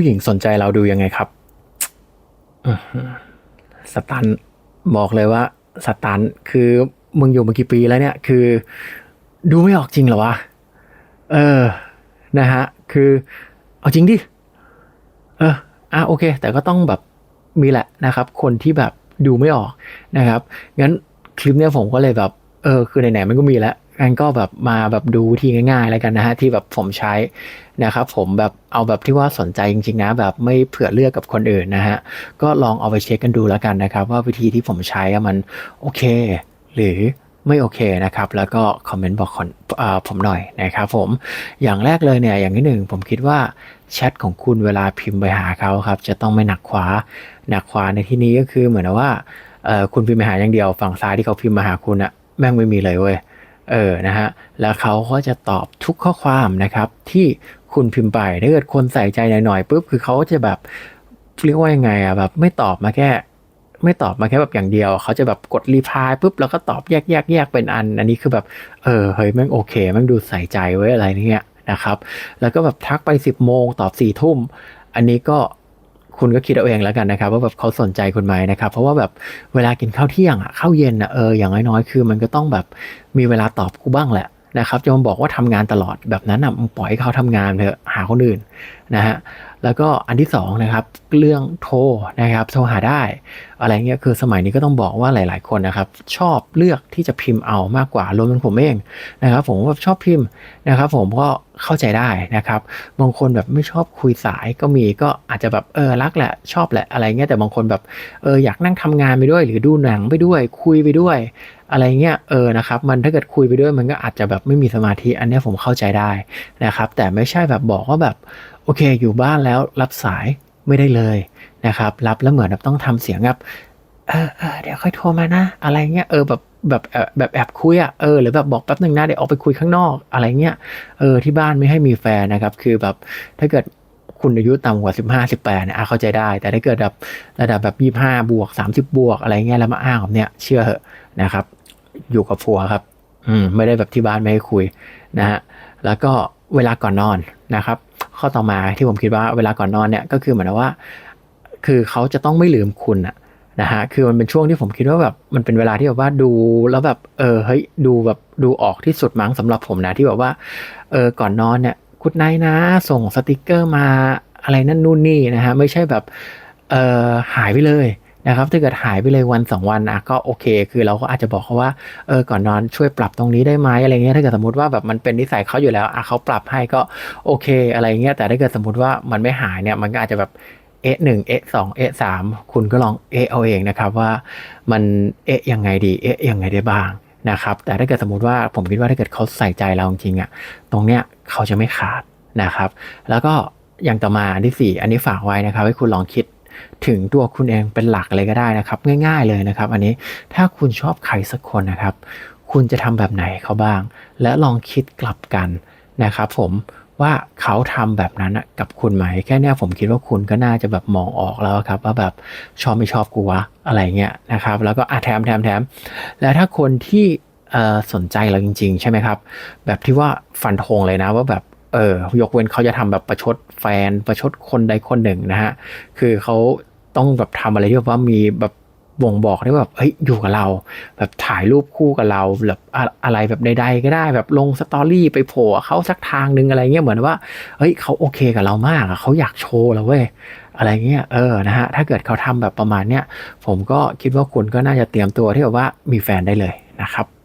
ผู้หญิงสนใจเราดูยังไงครับสตันบอกเลยว่าสตันคือมึงอยู่มากี่ปีแล้วเนี่ย คือ ดูไม่ออกจริงเหรอวะ เออ นะฮะ คือ เอาจริงดิ เออ อะโอเค แต่ก็ต้องแบบมีแหละนะครับ คนที่แบบดูไม่ออกนะครับ งั้นคลิปเนี้ยผมก็เลยแบบ เออ คือไหนๆมันก็มีแล้ว งั้นก็แบบมาแบบดูทีง่ายๆแล้วกันนะฮะที่แบบผมใช้นะครับผมแบบเอาแบบที่ว่าสนใจจริงๆนะแบบไม่เผื่อเลือกกับคนอื่นนะฮะก็ลองเอาไปเช็คกันดูแล้วกันนะครับ ว่าวิธีที่ผมใช้มันโอเค หรือไม่โอเคนะครับ แล้วก็คอมเมนต์บอกอผมหน่อยนะครับผมอย่างแรกเลยเนี่ยอย่างที่หนึ่งผมคิดว่าแชทของคุณเวลาพิมพ์ไปหาเขาครับจะต้องไม่หนักขวาหนักขวาในที่นี้ก็คือเหมือนว่าคุณพิมพ์ไปหาอย่างเดียวฝั่งซ้ายที่เขาพิมพ์มาหาคุณอะแม่งไม่มีเลยเว้ย เออนะฮะแล้วเขาก็จะตอบทุกข้อความนะครับที่คุณพิมพ์ไปถ้าเกิดคนใส่ใจหน่อยๆปุ๊บคือเขาจะแบบเรียกว่ายังไงอะแบบไม่ตอบมาแค่ไม่ตอบมาแค่แบบอย่างเดียว เขาจะแบบกดรีพายปุ๊บแล้วก็ตอบแยกแยกแยกเป็นอัน อันนี้คือแบบเออเฮ้ยแม่งโอเคแม่งดูใส่ใจไว้อะไรเงี้ยนะครับ แล้วก็แบบทักไป 10โมงตอบ4ทุ่ม อันนี้ก็ คุณก็คิดเอาเองแล้วกันนะครับ ว่าแบบเขาสนใจคุณไหมนะครับ เพราะว่าแบบเวลากินข้าวเที่ยงอะข้าวเย็นอะเอออย่างน้อยๆคือ มันก็ต้องแบบมีเวลาตอบกูบ้างแหละ นะครับจะมาบอกว่าทำงานตลอดแบบนั้นอะปล่อยให้เขาทำงานเถอะหาคนอื่นนะฮะแล้วก็อันที่สองนะครับเรื่องโทรนะครับโทรหาได้ อะไรเงี้ยคือสมัยนี้ก็ต้องบอกว่าหลาย ๆ คนนะครับ ชอบเลือกที่จะพิมพ์เอามากกว่ารวมถึงผมเองนะครับ ผมว่าชอบพิมพ์นะครับ ผมก็เข้าใจได้นะครับบางคนแบบไม่ชอบคุยสายก็มีก็อาจจะแบบเออรักแหละชอบแหละอะไรเงี้ยแต่บางคนแบบเอออยากนั่งทำงานไปด้วย หรือดูหนังไปด้วย คุยไปด้วย อะไรเงี้ยเออนะครับมันถ้าเกิดคุยไปด้วยมันก็อาจจะแบบไม่มีสมาธิอันนี้ผมเข้าใจได้นะครับแต่ไม่ใช่แบบบอกว่าแบบโอเค อยู่บ้านแล้วรับสายไม่ได้เลยนะครับ รับแล้วเหมือนแบบต้องทำเสียงแบบเออเออเดี๋ยวค่อยโทรมานะ อะไรเงี้ยเออแบบแบบแบบแอบคุยอะเออหรือแบบบอกแป๊บหนึ่งนะเดี๋ยวออกไปคุยข้างนอกอะไรเงี้ยเออที่บ้านไม่ให้มีแฟนนะครับ คือแบบถ้าเกิดคุณอายุต่ำกว่าสิบห้าสิบแปดเนี่ยอะเข้าใจได้ แต่ถ้าเกิดแบบระดับแบบยี่ห้าบวกสามสิบบวกอะไรเงี้ยแล้วมาอ้างแบบเนี้ยเชื่อเหอะนะครับ อยู่กับผัวครับ อืมไม่ได้แบบที่บ้านไม่ให้คุยนะฮะแล้วก็เวลาก่อนนอนนะครับ ข้อต่อมาที่ผมคิดว่าเวลาก่อนนอนเนี่ยก็คือเหมือนว่า คือเขาจะต้องไม่ลืมคุณอะนะฮะคือมันเป็นช่วงที่ผมคิดว่าแบบมันเป็นเวลาที่แบบว่าดูแล้วแบบเออเฮ้ยดูแบบดูออกที่สุดมั้งสำหรับผมนะที่แบบว่าเออก่อนนอนเนี่ยกุดไนนะ ส่งสติกเกอร์มาอะไรนั่นนู่นนี่นะฮะไม่ใช่แบบเออหายไปเลย นะครับถ้าเกิดหายไปเลยวันสองวันนะก็โอเค คือเราก็อาจจะบอกเขาว่าเออก่อนนอนช่วยปรับตรงนี้ได้ไหมอะไรเงี้ยถ้าเกิดสมมติว่าแบบมันเป็นนิสัยเขาอยู่แล้วอะเขาปรับให้ก็โอเค อะไรเงี้ยแต่ถ้าเกิดสมมติว่ามันไม่หายเนี่ยมันก็อาจจะแบบเอะหนึ่งเอะสองเอะสามคุณก็ลองเอะเอาเองนะครับว่ามันเอะยังไงดีเอะยังไงได้บ้างนะครับแต่ถ้าเกิดสมมติว่าผมคิดว่าถ้าเกิดเขาใส่ใจเราจริงๆอะ่ะตรงเนี้ยเขาจะไม่ขาดนะครับ แล้วก็อย่างต่อมาที่ 4 อันนี้ฝากไว้นะครับ ให้คุณลองคิด ถึงตัวคุณเองเป็นหลักเลยก็ได้นะครับ ง่าย ๆเลยนะครับ อันนี้ถ้าคุณชอบใครสักคนนะครับ คุณจะทำแบบไหนเขาบ้าง และลองคิดกลับกันนะครับผมว่าเขาทำแบบนั้นกับคุณไหมแค่เนี้ยผมคิดว่าคุณก็น่าจะแบบมองออกแล้วครับว่าแบบชอบไม่ชอบกูวะอะไรเงี้ยนะครับ แล้วก็อะแถมแถมแถมแล้วถ้าคนที่สนใจเราจริง ๆ ใช่ไหมครับ แบบที่ว่าฟันธงเลยนะว่าแบบ เออยกเว้นเขาจะทำแบบประชดแฟนประชดคนใดคนหนึ่งนะฮะคือเขาต้องแบบทำอะไรที่แบบว่ามีแบบบ่งบอกได้ว่แบบเฮ้ยอยู่กับเรา แบบถ่ายรูปคู่กับเราแบบอะไรแบบใดๆก็ได้แบบลงสตอรี่ไปโผล่เขาสักทางนึงอะไรเงี้ยเหมือนว่าเฮ้ยเขาโอเคกับเรามากเขาอยากโชว์เราเว้ยอะไรเงี้ยเออนะฮะถ้าเกิดเขาทำแบบประมาณเนี้ยผมก็คิดว่าคุณก็น่าจะเตรียมตัวที่แบบว่ามีแฟนได้เลยนะครับ